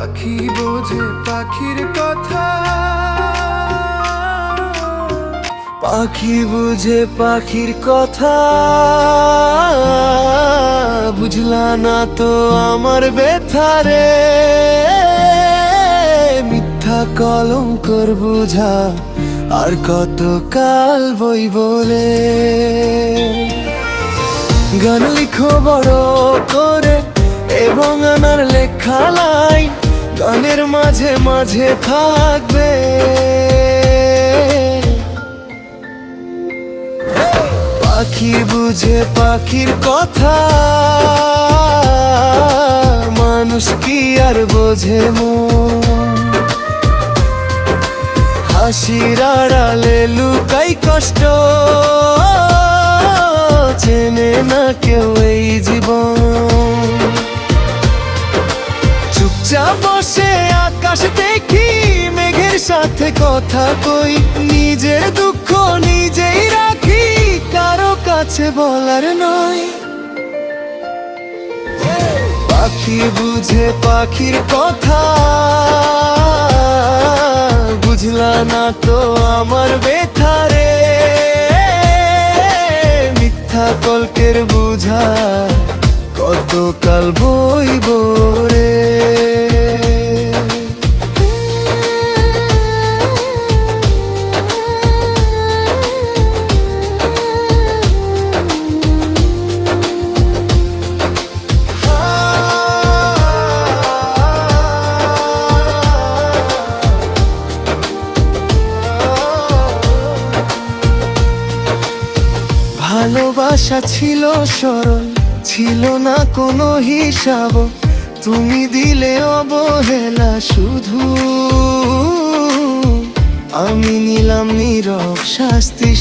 পাখি বোঝে পাখির কথা। পাখি বুঝে পাখির কথা। বুঝলা না তো আমার বেথারে মিথ্যা কলঙ্কর বুঝা আর কত কাল বই বলে। গান লিখো বড় করে এবং আনার লেখা লাইন গানের মাঝে মাঝে থাকবে। পাখি বুঝে পাখির কথা, মানুষ কি আর বোঝে হাসির আড়ালে লুকাই কষ্ট, চেনে না কেউ আকাশ দেখি, মেঘের সাথে কথা কই। নিজের দুঃখ নিজেই রাখি, কারও কাছে বলার নয়। পাখি বুঝে পাখির কথা, বুঝলা না তো আমার বেথারে মিথ্যা কল্পের বুঝা কত কাল বইব রে। ভালোবাসা ছিল সরল, ছিল না কোনো হিসাব। তুমি দিলে অবহেলা শুধু। আমি নিলাম নীরব শাস্তি।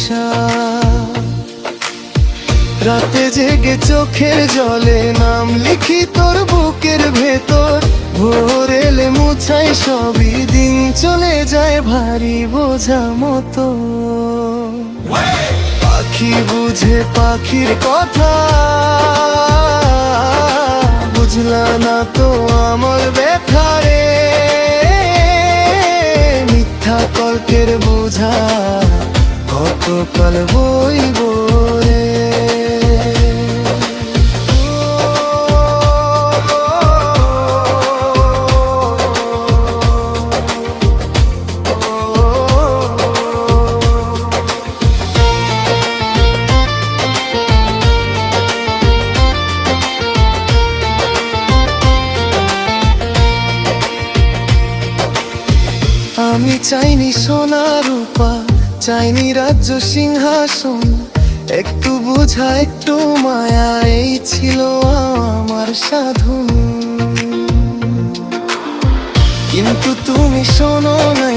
রাতে জেগে চোখের জলে নাম লিখি তোর বুকের ভেতর। ভোর এলে মুছাই সবই দিন চলে যায় ভারী বোঝা মতো। পাখি বুঝে পাখির কথা। বুঝলা না তো আমার ব্যথারে মিথ্যা কল্পের বোঝা কত কাল বইব আমি চাইনি সোনা রূপা চাইনি রাজ্য সিংহাসন। একটু বোঝা, একটু মায়া, এই ছিল আমার সাধু কিন্তু তুমি শোনো নাই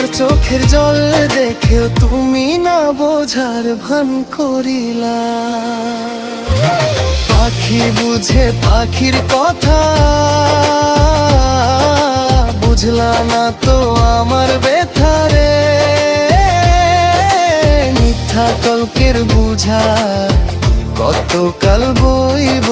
আমার চোখের জল দেখেও তুমি না বোঝার ভান করিলা। পাখি বুঝে পাখির কথা, বুঝলা না তো আমার বেথারে মিথ্যা কলকের বুঝা কত কাল বইব